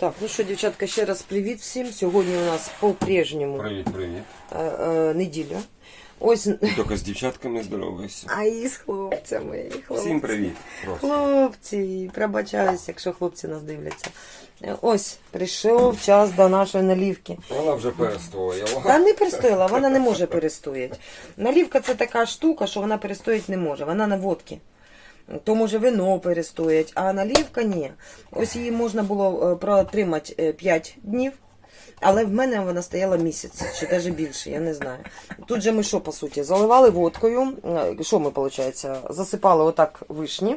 Так, ну що, дівчатка, ще раз привіт всім. Сьогодні у нас по-прежньому Привіт, привіт. е, е, неділя. Ось Тільки з дівчатками здоровайся. а і з хлопцями. і хлопці. Всім привіт. Просто. Хлопці, пробачаюсь, якщо хлопці нас дивляться. Е, Ось прийшов час до нашої налівки. Вона вже перестояла. Та не перестояла, вона не може перестояти. Налівка це така штука, що вона перестояти не може. Вона на водці. То може вино перестоять, а налівка ні. Ось її можна було е, протримати 5 днів, але в мене вона стояла місяць, чи навіть більше, я не знаю. Тут же ми що, по суті, заливали водкою. Е, Що ми, виходить? Засипали отак вишні,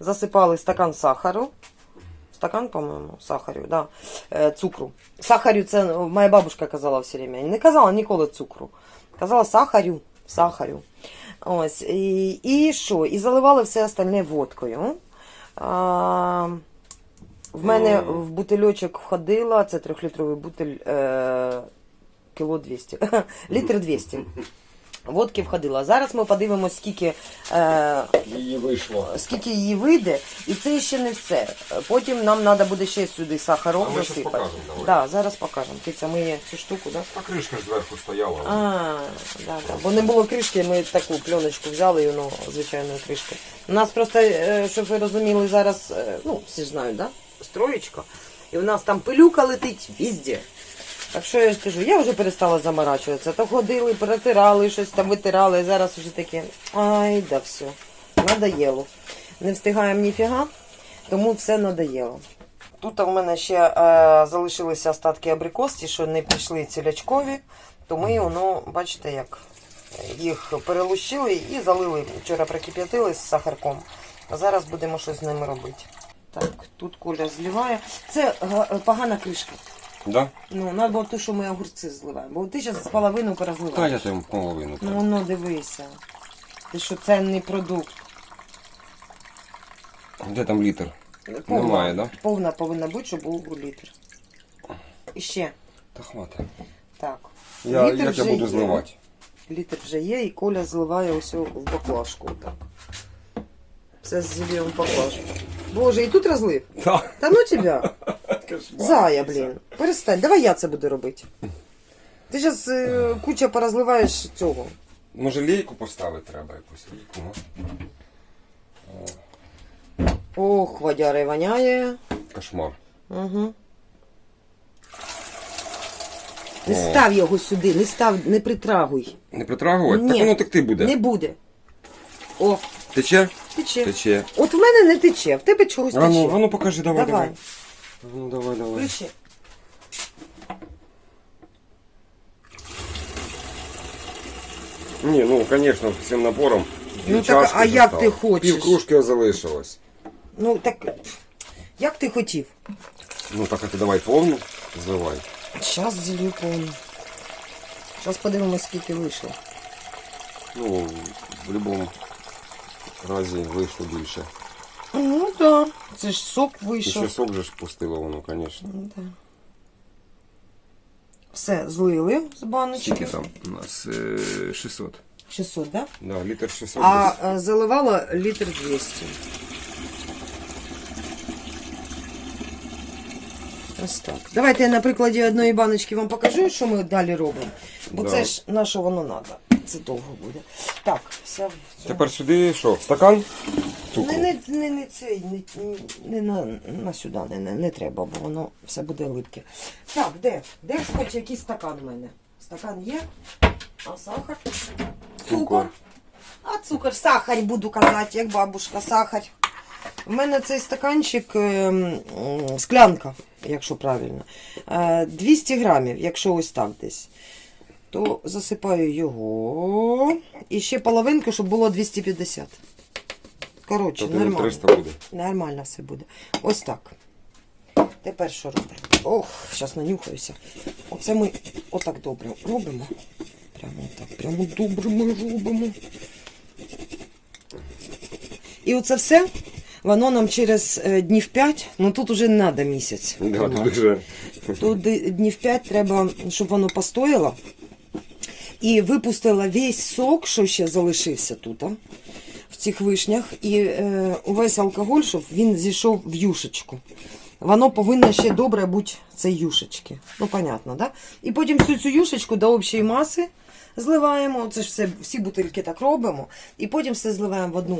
засипали стакан сахару. Стакан, по-моєму, сахарю, да. Е, цукру. Сахарю це ну, моя бабушка казала все время. Не казала ніколи цукру. Казала сахарю, сахарю. Ось. І, і що? І заливали все остальне водкою. А, в мене в бутильочок входила, це трьохлітровий бутиль е, кіло 200. Літр 200. Водки входила. Зараз ми подивимося, скільки е, Її вийшло. скільки її вийде, і це ще не все. Потім нам треба буде ще сюди сахарок А ми щас засипати. покажемо, давай. Да, зараз покажемо. Киця миє цю штуку, да? А кришка ж зверху стояла. А, да, да. Бо не було кришки, ми таку пленочку взяли, і воно звичайної кришки. У нас просто, е, щоб ви розуміли, зараз, е, ну, всі ж знають, да? Строєчка. І у нас там пилюка летить везде. Так що я ж кажу, я вже перестала заморачуватися. То ходили, протирали, щось там витирали, і зараз вже таке. Ай, да все. Надоело. Не встигаємо ніфіга, тому все надоело. Тут у мене ще е, залишилися остатки абрикості, що не пішли цілячкові, то ми воно, бачите, як їх перелущили і залили. Вчора прокип'ятили з сахарком. А зараз будемо щось з ними робити. Так, тут Коля зливає. Це погана кришка. Да? Ну, треба було те, що ми огурці зливаємо. Бо ти зараз половину Та я там половину. Ну, воно дивися. Ти що ценний продукт. Де там літр? Повна, Немає, да? Повна повинна бути, щоб був літр. І ще. Та хватить. Так. Я, Літр як я буду є. зливати? Літр вже є, і Коля зливає ось в баклажку. Так. Це з зілівом баклажку. Боже, і тут розлив. Так. Та ну тебе. Зая, блін. Перестань, давай я це буду робити. Ти зараз е, куча порозливаєш цього. Може лейку поставити треба якусь лейку? ну? Ох, водяри воняє. Кошмар. Угу. Не О. став його сюди, не став, не притрагуй. Не притрагувати? Ні. Так воно текти буде. Не буде. О, Тече? тече. Тече. От в мене не тече, в тебе чогось А ну, тече. а ну покажи, давай, Давай. давай. Ну давай, давай. Включи. Ні, ну, звісно, з цим напором. Ну, дві так, чашки а як достав. ти хочеш? Пів кружки залишилось. Ну так, як ти хотів? Ну так, а ти давай повну зливай. Зараз зілью повну. Зараз подивимось, скільки вийшло. Ну, в будь-якому разі вийшло більше. Ну так, Да. це ж сок вийшов. ще сок же ж пустило воно, звісно. Ну, да. Все, злили з баночки. Скільки там? У нас е, 600. 600. Да? Да, літр 600. А десь. е, заливала літр 200. Ось так. Давайте я на прикладі одної баночки вам покажу, що ми далі робимо. Бо Да. це ж на що воно треба. Це довго буде. Так, все. Тепер сюди що? Стакан? Цукру. Не, не, не, не цей, не, не на, на сюди, не, не, не треба, бо воно все буде липке. Так, де? Де хоч якийсь стакан у мене? Стакан є? А сахар? Цукор. А цукор, сахар буду казати, як бабушка, сахар. У мене цей стаканчик ем, склянка, якщо правильно. Е, 200 грамів, якщо ось так десь. То засипаю його. І ще половинку, щоб було 250. Коротше, Тобто нормально. 300 буде. Нормально все буде. Ось так. Тепер що робимо? Ох, зараз нанюхаюся. Оце ми отак добре робимо. Прямо так, прямо добре ми робимо. І оце все, воно нам через е, днів 5, ну тут уже не треба місяць. Да, тут вже. Тут днів 5 треба, щоб воно постояло. І випустила весь сок, що ще залишився тут, а, цих вишнях. І е, увесь алкоголь, щоб він зійшов в юшечку. воно повинно ще добре бути це юшечки. Ну, понятно, да? І потім всю цю юшечку до общої маси зливаємо. Це ж все, всі бутильки так робимо. І потім все зливаємо в одну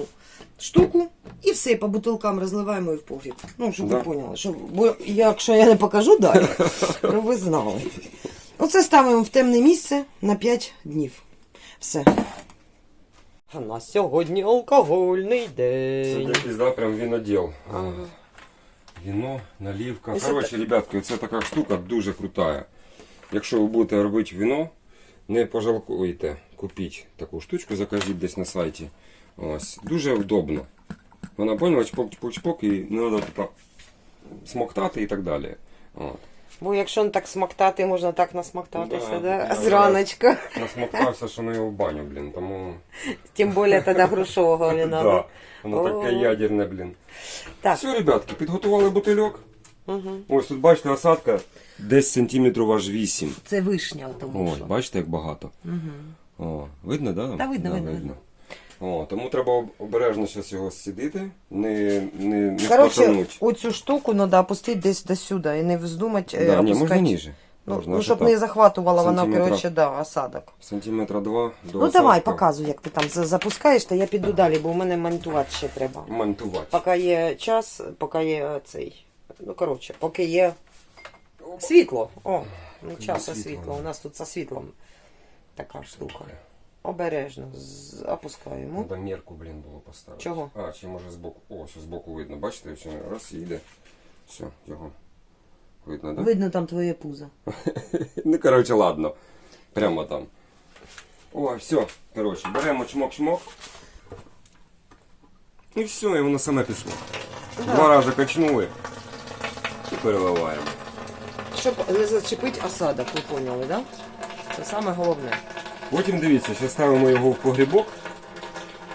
штуку і все по бутилкам розливаємо і в погріб. Ну, щоб ви Да. поняли. Щоб, бо якщо я не покажу далі, то ви знали. Оце ставимо в темне місце на 5 днів. Все. У нас сьогодні алкогольний день. якийсь, да, прям віноділ. Ага. Віно, налівка. Це Коротше, ребятки, це така штука дуже крута. Якщо ви будете робити віно, не пожалкуйте. Купіть таку штучку, закажіть десь на сайті. Ось. Дуже удобно. Вона поняла, чпок-чпок-чпок і не треба типа, смоктати і так далі. От. Бо якщо не так смоктати, можна так насмоктатися, Да, да? я Зраночка. Насмоктався, що не в баню, блін. Тому Тим більше тоді грушового вина. да, воно таке ядерне, блін. Так. Все, ребятки, підготували бутильок. Угу. Ось тут бачите осадка десь сантиметрів аж 8. Це вишня, тому Ось, що. бачите, як багато. Угу. О, видно, да? Та видно, видно, видно. О, тому треба обережно зараз його сидіти, не, не, не хватануть. оцю штуку треба опустити десь до сюди і не вздумати е, Да, ні, можна ніже. Ну, Можна, ну, щоб отак. не захватувала вона, Сантиметра. коротше, да, осадок. Сантиметра два до Ну давай, осадка. показуй, як ти там за- запускаєш, та я піду далі, бо у мене монтувати ще треба. Монтувати. Поки є час, поки є цей. Ну, коротше, поки є світло. О, ну часу світло, світло. У нас тут за світлом така штука. Обережно з- опускаємо. Треба мерку, блін, було поставити. Чого? А, чи може збоку. О, що збоку видно. Бачите, все, раз і йде. Все, його. Видно, да? Видно там твоє пузо. Ну, коротше, ладно. Прямо там. О, все. Коротше, беремо чмок-чмок. І все, і воно саме пішло. Да. Два рази качнули і переливаємо. Щоб не зачепити осадок, ви поняли, так? Да? Це саме головне. Потім дивіться, ще ставимо його в погрібок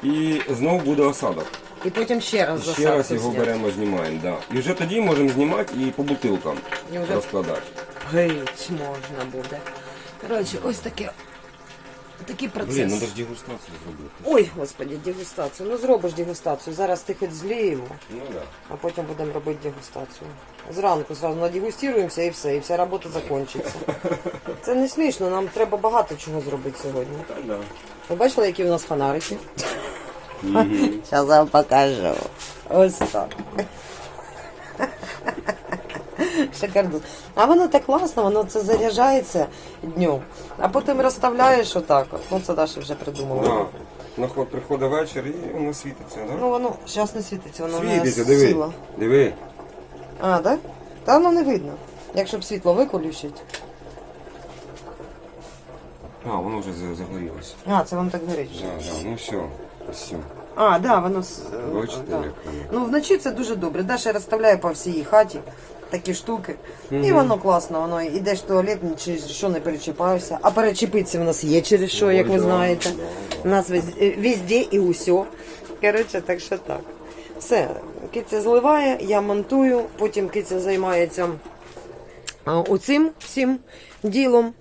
і знову буде осадок. І потім ще раз засадку ще раз його зняти. беремо, знімаємо. Да. І вже тоді можемо знімати і по бутилкам І вже розкладати. Гить можна буде. Коротше, ось таке. Такий процес. Блін, треба ж дегустацію зробити. Ой, господи, дегустацію. Ну зробиш дегустацію. Зараз ти хоч злій його, Ну. Да. а потім будемо робити дегустацію. Зранку зразу надегустуємося і все, і вся робота закінчиться. Це не смішно, нам треба багато чого зробити сьогодні. Та да. Ви бачили, які у нас фонарики? Мгм. Зараз вам покажу. Ось так. Шикардос. А воно так класно, воно це заряджається днем, а потім розставляєш отак. от. Ну це Даша вже придумала. Да. Ну, ход приходить вечір і воно світиться, так? Да? Ну воно зараз не світиться, воно Світиться, не диви. сила. Диви. А, так? Та воно не видно. Якщо б світло виколющить. А, воно вже загорілося. А, це вам так горить. вже. Да, да. Ну все. Все. А, да, воно. Бачите, да. як воно? Ну, вночі це дуже добре. Даша розставляє по всій хаті такі штуки. І воно класно, воно йдеш в туалет, через що не перечіпаєшся. А перечепитися в нас є через що, як ви знаєте. У нас везде, везде і усьо. Коротше, так що так. Все, киця зливає, я монтую, потім киця займається оцим всім ділом.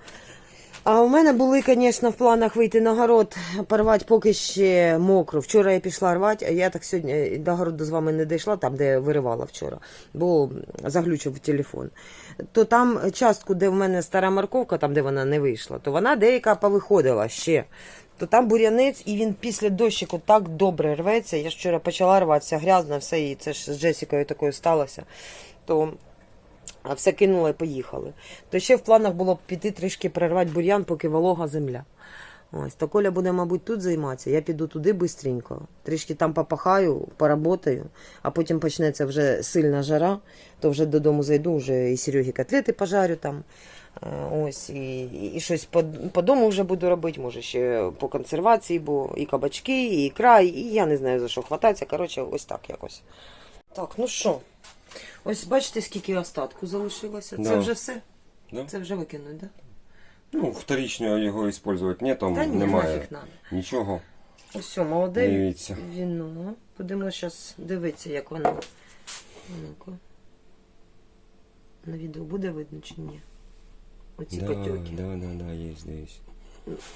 А у мене були, звісно, в планах вийти на город, порвати поки ще мокро. Вчора я пішла рвати, а я так сьогодні до городу з вами не дійшла, там, де виривала вчора, бо заглючив телефон. То там частку, де в мене стара морковка, там, де вона не вийшла, то вона деяка повиходила ще. То там бур'янець, і він після дощику так добре рветься. Я ж вчора почала рватися, грязно, все, і це ж з Джесікою такою сталося. То а все кинула і поїхали. То ще в планах було б піти трішки прорвати бур'ян, поки волога земля. Ось, то Коля буде, мабуть, тут займатися. Я піду туди швидко, трішки там попахаю, поработаю, а потім почнеться вже сильна жара, то вже додому зайду, вже і Серегі котлети пожарю там. Ось, і, і, щось по, по дому вже буду робити, може ще по консервації, бо і кабачки, і ікра, і я не знаю за що хвататися. Коротше, ось так якось. Так, ну що? Ось бачите, скільки остатку залишилося. Це Да. вже все? Да? Це вже викинуть, так? Ну, вторично його використовувати ні, там Та ні, немає нафіг надо. нічого. Ось все, молоде Дивіться. віно. Будемо зараз дивитися, як воно. Ну-ка. На відео буде видно чи ні? Оці Да, потеки. да, да, да, є здесь.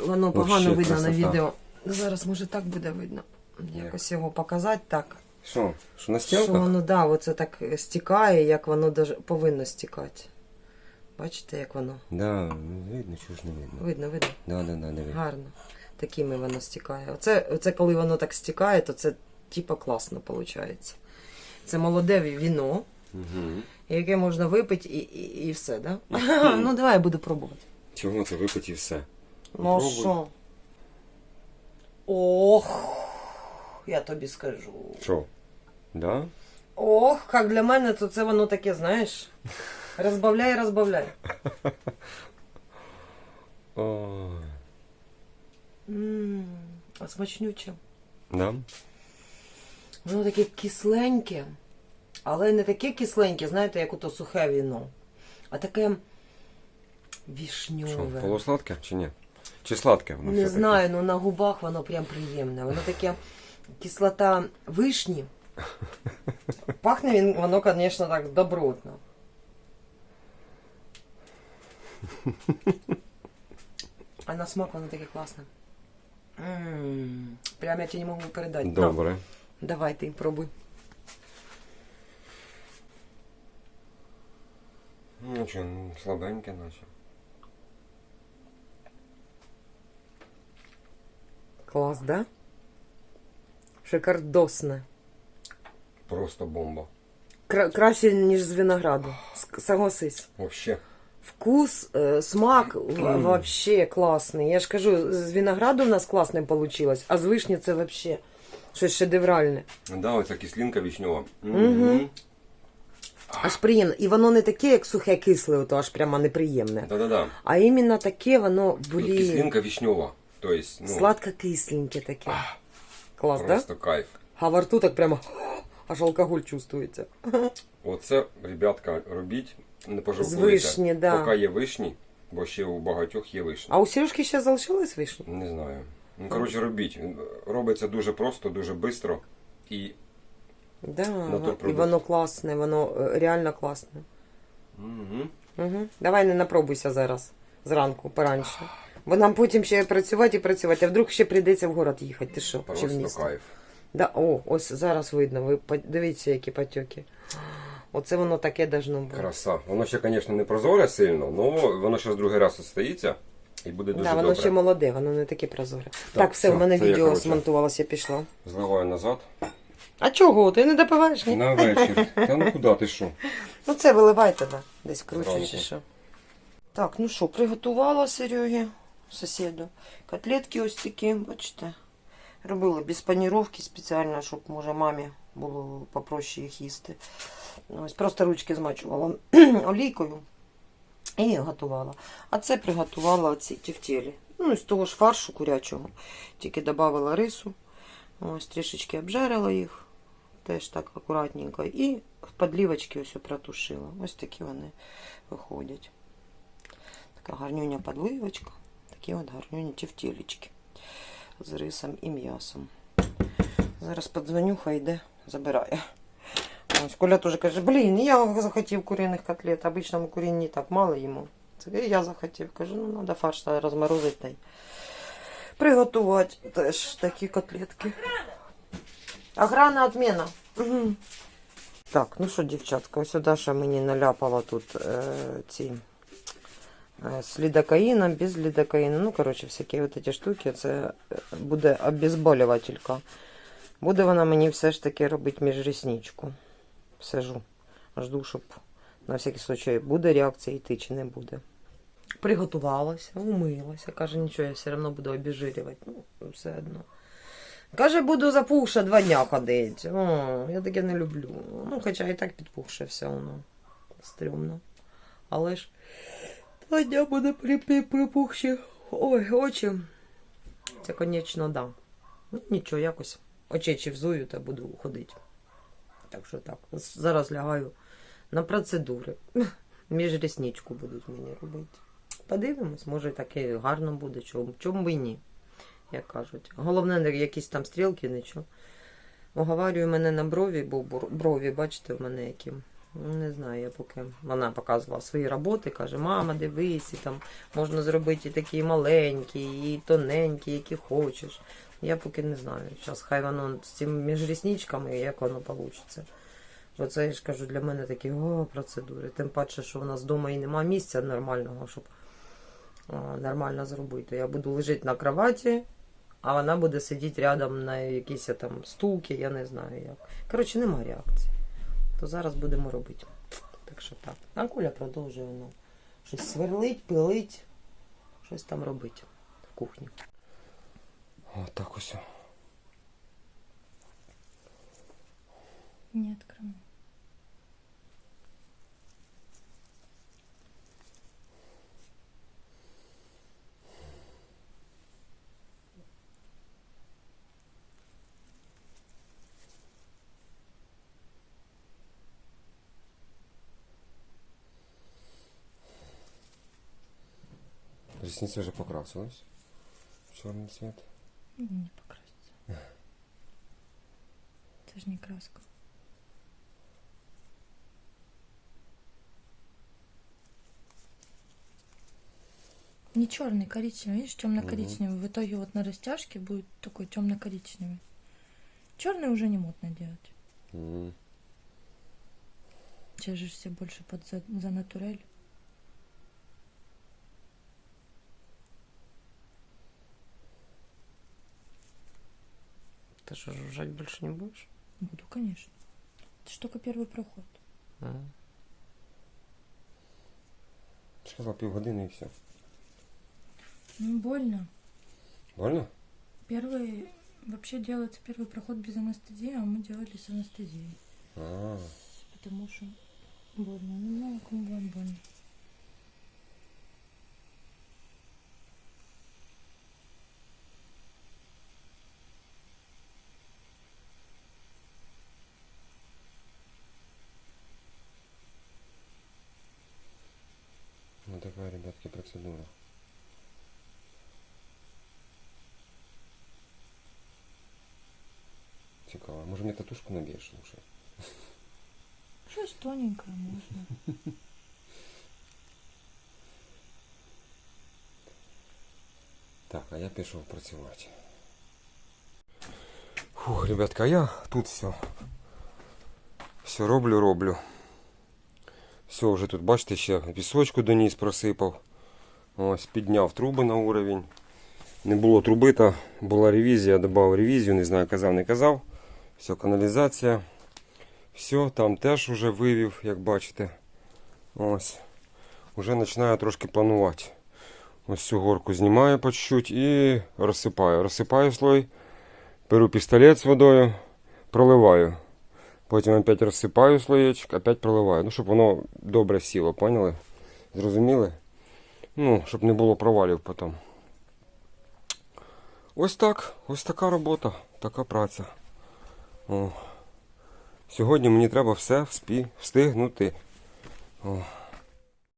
Воно погано Вообще видно на красота. відео. Ну, Зараз може так буде видно. Якось його показати так. Що? Що Що воно, да, оце так стікає, як воно даже повинно стікати. Бачите, як воно? Да, ну, видно, чого ж не видно. Видно, видно. Да, да, да, диви. Гарно. Такими воно стікає. Оце, оце коли воно так стікає, то це типа класно виходить. Це молоде віно, Угу. яке можна випити і, і, і все, да? ну давай я буду пробувати. Чого це випити і все? Ну Пробуй. що? Ох, я тобі скажу. Що? Да? Ох, як для мене, то це воно таке, знаєш. Розбавляй, розбавляй. Ой. М, А смачнюче. Да? Воно таке кисленьке, але не таке кисленьке, знаєте, як ото сухе віно, а таке Що, вішньове. полусладке чи ні? Чи сладке воно Не все-таки? знаю, але на губах воно прям приємне. Воно таке кислота вишні. Пахне воно, звісно, так добротно. А на смак воно таке класне. М, Прям я тебе не можу передати. На, Добре. давай ти пробуй. Ну що, ну, слабеньке наче. Клас, да? Шикардосне. Просто бомба. Кра- краще, ніж з винограду. С- Согласись. Вообще. Вкус, е, смак в- вообще класний. Я ж кажу, з винограду в нас класне вийшло, а з вишні це вообще щось шедевральне. Да, оця кислинка вишньова. Мгм. Аж приємно. І воно не таке, як сухе кисле, ото аж прямо неприємне. Да-да-да. А іменно таке воно, Тут блін, кислинка вишньова. То есть, ну, сладко-кисленьке таке. Клас, да? просто кайф. А во рту так прямо аж алкоголь чувствується. Оце, ребятка, робіть, не З вишні, да. Поки є вишні, бо ще у багатьох є вишні. А у Сережки ще залишилась вишня? Не знаю. Ну, коротше, робіть. Робиться дуже просто, дуже швидко. І. Да, і воно класне, воно е, реально класне. Угу. Угу. Давай не напробуйся зараз, зранку, пораньше. Бо нам потім ще працювати і працювати, а вдруг ще прийдеться в город їхати. Ти що? Чи в місто? кайф. Да, о, ось зараз видно. Ви дивіться, які потеки. Оце воно таке должно бути. Краса. Воно ще, звісно, не прозоре сильно, але воно ще з другий раз стоїться і буде дуже Да, воно добре. ще молоде, воно не таке прозоре. Так, все, все, у мене це я, відео коротше. змонтувалося, я пішла. Зливаю назад. А чого? Ти не допиваєш? Ні? На вечір. Та ну куди ти що? Ну це виливайте, да. Десь вкручуєш чи що. Так, ну що, приготувала Серегі, сусіду. Котлетки ось такі, бачите. Робила без паніровки спеціально, щоб може мамі було попроще їх їсти. Ось просто ручки змачувала олійкою і готувала. А це приготувала оці тефтелі. Ну, з того ж фаршу курячого. Тільки додавала рису. Ось трішечки обжарила їх. Теж так акуратненько. І в подлівочки ось протушила. Ось такі вони виходять. Така гарнюня подливочка. Такі от гарнюні тефтелечки з рисом і м'ясом. Зараз подзвоню, хай йде, забирає. Ось Коля теж каже, блін, я захотів куриних котлет. Обичному курінні так мало йому. Це я захотів. Кажу, ну треба фарш розморозити та й приготувати теж такі котлетки. Охрана відміна. Угу. Так, ну що, дівчатка, ось Даша мені наляпала тут е, ці з лідокаїном, без лідокаїну. Ну, коротше, всякі от ці штуки. Це е, буде обезболювателька. Буде вона мені все ж таки робити міжресничку. Сижу. Жду, щоб на всякий случай буде реакція йти чи не буде. Приготувалася, умилася. Каже, нічого, я все одно буду обезжирювати. Ну, все одно. Каже, буду запухша два дня ходити. О, я таке не люблю. Ну, хоча і так підпухше все воно. Стрьомно. Але ж два дня буде при- припухші. Ой, очі. Це, звісно, да. Ну, нічого, якось очечі взую та буду ходити. Так що так. Зараз лягаю на процедури. Міжрісничку будуть мені робити. Подивимось, може таке гарно буде, чому, чому б і ні як кажуть. Головне, не якісь там стрілки, нічого. Оговарює мене на брові, бо брові, бачите, в мене які. Не знаю, я поки вона показувала свої роботи, каже, мама, дивись, і там можна зробити і такі маленькі, і тоненькі, які хочеш. Я поки не знаю. Зараз хай воно з цими міжрісничками, як воно вийде. Бо це я ж кажу, для мене такі о, процедури. Тим паче, що в нас вдома і немає місця нормального, щоб о, нормально зробити. Я буду лежати на кроваті, а вона буде сидіти рядом на якійсь там стулці, я не знаю як. Коротше, нема реакції. То зараз будемо робити. Так що так. А Коля продовжує ну, щось сверлить, пилить, щось там робить в кухні. Отак ось. Не открывай. Ресниці вже покрасились. в Чорний цвіт. Не покрасится. Это же не краска. Не черный, коричневый. Видишь, темно-коричневый. В итоге вот на растяжке будет такой темно-коричневый. Черный уже не модно делать. М. Сейчас же все больше под за, за натурель. Ты что, жужжать больше не будешь? Буду, конечно. Это ж только первый проход. Сказав півгодини і все. Ну, больно. Больно? Первый, вообще делается первый проход без анестезии, а мы делали с анестезией. А, Потому что больно. Ну, мало кому вам больно. Цікаво. Може мені татушку наб'єш лучше? Что тоненькое можно. Так, а я пішов працювати. Фух, ребятка, а я тут все. Все роблю, роблю. Все, вже тут, бачите, ще пісочку доніс просипав. Ось, підняв труби на уровень. Не було труби, та була ревізія, додав ревізію, не знаю, казав, не казав. Все, каналізація. Все, там теж вже вивів, як бачите. Ось. Уже починаю трошки планувати. Ось цю горку знімаю по чуть-чуть і розсипаю. Розсипаю слой, беру пістолет з водою, проливаю. Потім опять розсипаю слоєчок, опять проливаю. Ну, щоб воно добре сіло, поняли? Зрозуміли? Ну, щоб не було провалів потім. Ось так. Ось така робота, така праця. О. Сьогодні мені треба все встигнути. О.